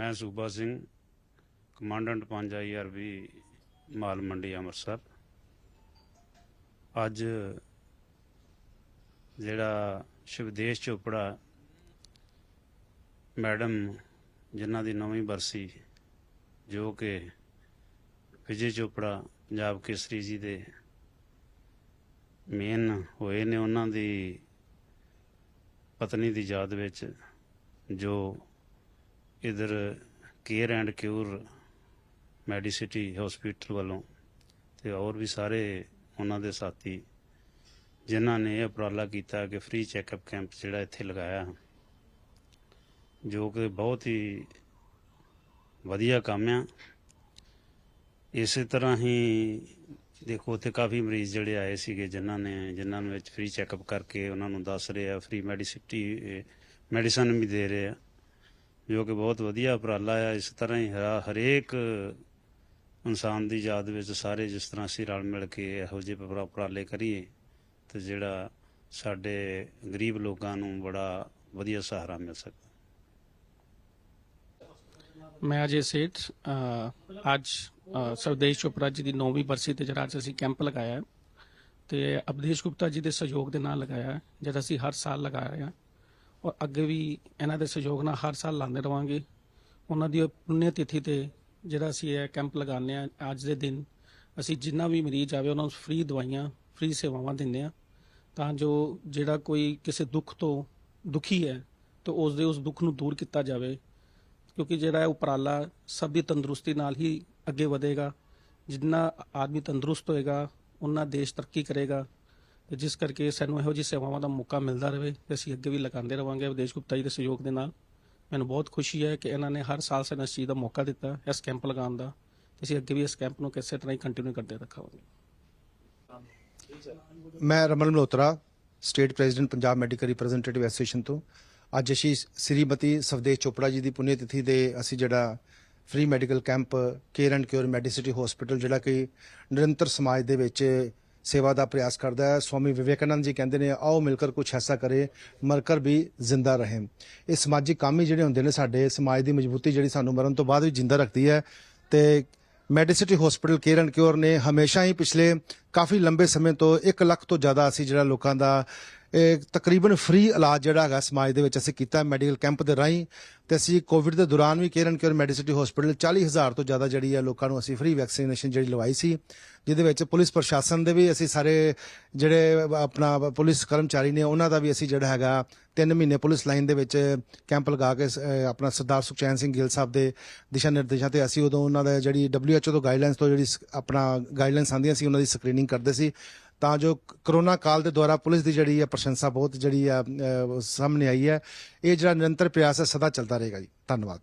ਮੈਂ ਸੂਬਾ Singh, commandant 5 IRB ਮਾਲ ਮੰਡੀ ਅੰਮ੍ਰਿਤਸਰ। ਅੱਜ ਜਿਹੜਾ ਸ਼ਿਵਦੇਸ਼ ਚੋਪੜਾ ਮੈਡਮ, ਜਿਨ੍ਹਾਂ ਦੀ ਨੌਵੀਂ ਬਰਸੀ, ਜੋ ਕਿ ਵਿਜੇ ਚੋਪੜਾ, ਪੰਜਾਬ ਕੇਸਰੀ ਜੀ ਦੇ ਮੇਨ ਹੋਏ ਨੇ, ਉਹਨਾਂ ਦੀ ਪਤਨੀ ਦੀ ਯਾਦ ਵਿੱਚ ਜੋ ਇਧਰ care and cure medicity hospital ਵੱਲੋਂ ਤੇ ਹੋਰ ਵੀ ਸਾਰੇ ਉਹਨਾਂ ਦੇ ਸਾਥੀ ਜਿਨ੍ਹਾਂ ਨੇ ਇਹ ਉਪਰਾਲਾ ਕੀਤਾ ਕਿ ਫ੍ਰੀ ਚੈੱਕਅਪ ਕੈਂਪ ਜਿਹੜਾ ਇੱਥੇ ਲਗਾਇਆ। ਜੋ ਕਿ ਬਹੁਤ ਹੀ ਵਧੀਆ ਕੰਮ ਆ। ਇਸੇ ਤਰ੍ਹਾਂ ਹੀ ਦੇਖੋ, ਉੱਥੇ ਕਾਫੀ ਮਰੀਜ਼ ਜਿਹੜੇ ਆਏ ਸੀਗੇ ਜਿਨ੍ਹਾਂ ਨੇ, ਜਿਨ੍ਹਾਂ ਨੂੰ ਵਿੱਚ ਫ੍ਰੀ ਚੈੱਕਅਪ ਕਰਕੇ ਉਹਨਾਂ ਨੂੰ ਦੱਸ ਰਹੇ ਆ ਫ੍ਰੀ ਮੈਡੀਸਿਟੀ ਮੈਡੀਸਨ ਵੀ ਦੇ ਰਹੇ ਆ। ਜੋ ਕਿ ਬਹੁਤ ਵਧੀਆ ਉਪਰਾਲਾ ਆ ਇਸ ਤਰ੍ਹਾਂ ਹੀ ਹਰਾ- ਹਰੇਕ ਇਨਸਾਨ ਦੀ ਯਾਦ ਵਿੱਚ ਸਾਰੇ ਜਿਸ ਤਰ੍ਹਾਂ ਅਸੀਂ ਰਲ ਮਿਲ ਕੇ ਇਹੋ ਜਿਹੇ ਉਪਰਾਲੇ ਕਰੀਏ ਤੇ ਜਿਹੜਾ ਸਾਡੇ ਗਰੀਬ ਲੋਕਾਂ ਨੂੰ ਬੜਾ ਵਧੀਆ ਸਹਾਰਾ ਮਿਲ ਸਕਦਾ। ਮੈਂ ਅਜੇ ਸੇਠ ਅੱਜ ਅ, ਸਰਦੇਸ਼ ਚੋਪੜਾ ਜੀ ਦੀ 9ਵੀਂ ਬਰਸੀ ਤੇ ਜਿਹੜਾ ਅੱਜ ਅਸੀਂ ਕੈਂਪ ਲਗਾਇਆ ਹੈ ਤੇ ਅਬਦੇਸ਼ ਗੁਪਤਾ ਜੀ ਦੇ ਸਹਿਯੋਗ ਦੇ ਨਾਲ ਲਗਾਇਆ ਹੈ ਜਿਹੜਾ ਅਸੀਂ ਹਰ ਸਾਲ ਲਗਾ ਰਹੇ ਹਾਂ। ਔਰ ਅੱਗੇ ਵੀ ਇਹਨਾਂ ਦੇ ਸਹਿਯੋਗ ਨਾਲ ਹਰ ਸਾਲ ਲਾਉਂਦੇ ਰਵਾਂਗੇ। ਉਹਨਾਂ ਦੀ ਪੁੰਨਿਆ ਤਿਥੀ ਤੇ ਜਿਹੜਾ ਅਸੀਂ ਇਹ ਕੈਂਪ ਲਗਾਉਂਦੇ ਹਾਂ ਅੱਜ ਦੇ ਦਿਨ, ਅਸੀਂ ਜਿੰਨਾ ਵੀ ਮਰੀਜ਼ ਆਵੇ ਉਹਨਾਂ ਨੂੰ ਫ੍ਰੀ ਦਵਾਈਆਂ, ਫ੍ਰੀ ਸੇਵਾਵਾਂ ਦਿੰਦੇ ਹਾਂ ਤਾਂ ਜੋ ਜਿਹੜਾ ਕੋਈ ਕਿਸੇ ਦੁੱਖ ਤੋਂ ਦੁਖੀ ਹੈ ਤਾਂ ਉਸ ਦੇ ਉਸ ਦੁੱਖ ਨੂੰ ਦੂਰ ਕੀਤਾ ਜਾਵੇ। ਕਿਉਂਕਿ ਜਿਹੜਾ ਇਹ ਉਪਰਾਲਾ ਸਭ ਦੀ ਤੰਦਰੁਸਤੀ ਨਾਲ ਹੀ ਅੱਗੇ ਵਧੇਗਾ। ਜਿੰਨਾ ਆਦਮੀ ਤੰਦਰੁਸਤ ਹੋਏਗਾ, ਉਹਨਾਂ ਦੇਸ਼ ਤਰੱਕੀ ਕਰੇਗਾ। ਜਿਸ ਕਰਕੇ ਸਾਨੂੰ ਇਹੋ ਜਿਹੀ ਸੇਵਾਵਾਂ ਦਾ ਮੌਕਾ ਮਿਲਦਾ ਰਹੇ, ਤੇ ਅਸੀਂ ਅੱਗੇ ਵੀ ਲਗਾਉਂਦੇ ਰਵਾਂਗੇ ਵਿਦੇਸ਼ ਗੁਪਤਾ ਜੀ ਦੇ ਸਹਿਯੋਗ ਦੇ ਨਾਲ। ਮੈਨੂੰ ਬਹੁਤ ਖੁਸ਼ੀ ਹੈ ਕਿ ਇਹਨਾਂ ਨੇ ਹਰ ਸਾਲ ਸਾਨੂੰ ਇਸ ਚੀਜ਼ ਦਾ ਮੌਕਾ ਦਿੱਤਾ, ਇਸ ਕੈਂਪ ਲਗਾਉਣ ਦਾ। ਤੇ ਅਸੀਂ ਅੱਗੇ ਵੀ ਇਸ ਕੈਂਪ ਨੂੰ ਕਿਸੇ ਤਰ੍ਹਾਂ ਹੀ ਕੰਟੀਨਿਊ ਕਰਦੇ ਰੱਖਾਂਗੇ। ਮੈਂ Raman Malhotra state president Punjab medical representative association ਤੋਂ। ਅੱਜ ਅਸੀਂ ਸ੍ਰੀਮਤੀ ਸਵਦੇਸ਼ ਚੋਪੜਾ ਜੀ ਦੀ ਪੁੰਨਿਆ ਤਿਥੀ ਦੇ ਅਸੀਂ ਜਿਹੜਾ free medical camp care and cure medicity hospital ਜਿਹੜਾ ਕਿ ਨਿਰੰਤਰ ਸਮਾਜ ਦੇ ਵਿੱਚ ਸੇਵਾ ਦਾ ਪ੍ਰਯਾਸ ਕਰਦਾ ਹੈ। ਸਵਾਮੀ ਵਿਵੇਕਾਨੰਦ ਜੀ ਕਹਿੰਦੇ ਨੇ, ਆਓ ਮਿਲ ਮਿਲਕਰ ਕੁਝ ਐਸਾ ਕਰੇ, ਮਰਕਰ ਵੀ ਜ਼ਿੰਦਾ ਰਹੇ। ਇਹ ਸਮਾਜਿਕ ਕੰਮ ਹੀ ਜਿਹੜੇ ਹੁੰਦੇ ਨੇ ਸਾਡੇ, ਸਮਾਜ ਦੀ ਮਜ਼ਬੂਤੀ ਜਿਹੜੀ ਸਾਨੂੰ ਮਰਨ ਤੋਂ ਬਾਅਦ ਵੀ ਜ਼ਿੰਦਾ ਰੱਖਦੀ ਹੈ। ਤੇ medicity hospital care and cure ਨੇ ਹਮੇਸ਼ਾ ਹੀ ਪਿਛਲੇ ਕਾਫੀ ਲੰਬੇ ਸਮੇਂ ਤੋਂ 1 ਲੱਖ ਤੋਂ ਜ਼ਿਆਦਾ ਅਸੀਂ ਜਿਹੜਾ ਲੋਕਾਂ ਦਾ ਤਕਰੀਬਨ ਫ੍ਰੀ ਇਲਾਜ ਜਿਹੜਾ ਹੈਗਾ ਸਮਾਜ ਦੇ ਵਿੱਚ ਅਸੀਂ ਕੀਤਾ ਮੈਡੀਕਲ ਕੈਂਪ ਦੇ ਰਾਹੀਂ ਤੇ ਅਸੀਂ ਕੋਵਿਡ ਦੇ ਦੌਰਾਨ ਵੀ Care and Cure Medicity Hospital 40000 ਤੋਂ ਜ਼ਿਆਦਾ ਜਿਹੜੀ ਹੈ ਲੋਕਾਂ ਨੂੰ ਅਸੀਂ ਫ੍ਰੀ ਵੈਕਸੀਨੇਸ਼ਨ ਜਿਹੜੀ ਲਵਾਈ ਸੀ, ਜਿਹਦੇ ਵਿੱਚ ਪੁਲਿਸ ਪ੍ਰਸ਼ਾਸਨ ਦੇ ਵੀ ਅਸੀਂ ਸਾਰੇ ਜਿਹੜੇ ਆਪਣਾ ਪੁਲਿਸ ਕਰਮਚਾਰੀ ਨੇ ਉਹਨਾਂ ਦਾ ਵੀ ਅਸੀਂ ਜਿਹੜਾ ਹੈਗਾ 3 ਮਹੀਨੇ ਪੁਲਿਸ ਲਾਈਨ ਦੇ ਵਿੱਚ ਕੈਂਪ ਲਗਾ ਕੇ ਆਪਣਾ ਸਰਦਾਰ ਸੁਖਚੈਨ ਸਿੰਘ ਗਿੱਲ ਸਾਹਿਬ ਦੇ ਦਿਸ਼ਾ ਨਿਰਦੇਸ਼ਾਂ ਤੇ ਅਸੀਂ ਉਦੋਂ ਉਹਨਾਂ ਦਾ ਜਿਹੜੀ WHO ਤੋਂ ਗਾਈਡਲਾਈਨਸ ਤੋਂ ਜਿਹੜੀ ਆਪਣਾ ਗਾਈਡਲਾਈਨਸ ਆਉਂਦੀਆਂ ਸੀ, ਉਹਨਾਂ ਦੀ ਸਕਰੀਨਿੰਗ ਕਰਦੇ ਸੀ। ਤਾਂ ਜੋ ਕਰੋਨਾ ਕਾਲ ਦੇ ਦੁਆਰਾ ਪੁਲਿਸ ਦੀ ਜਿਹੜੀ ਹੈ ਪ੍ਰਸ਼ੰਸਾ ਬਹੁਤ ਜਿਹੜੀ ਆ ਸਾਹਮਣੇ ਆਈ ਹੈ, ਇਹ ਜਿਹੜਾ ਨਿਰੰਤਰ ਪ੍ਰਯਾਸ ਹੈ, ਸਦਾ ਚੱਲਦਾ ਰਹੇਗਾ ਜੀ। ਧੰਨਵਾਦ।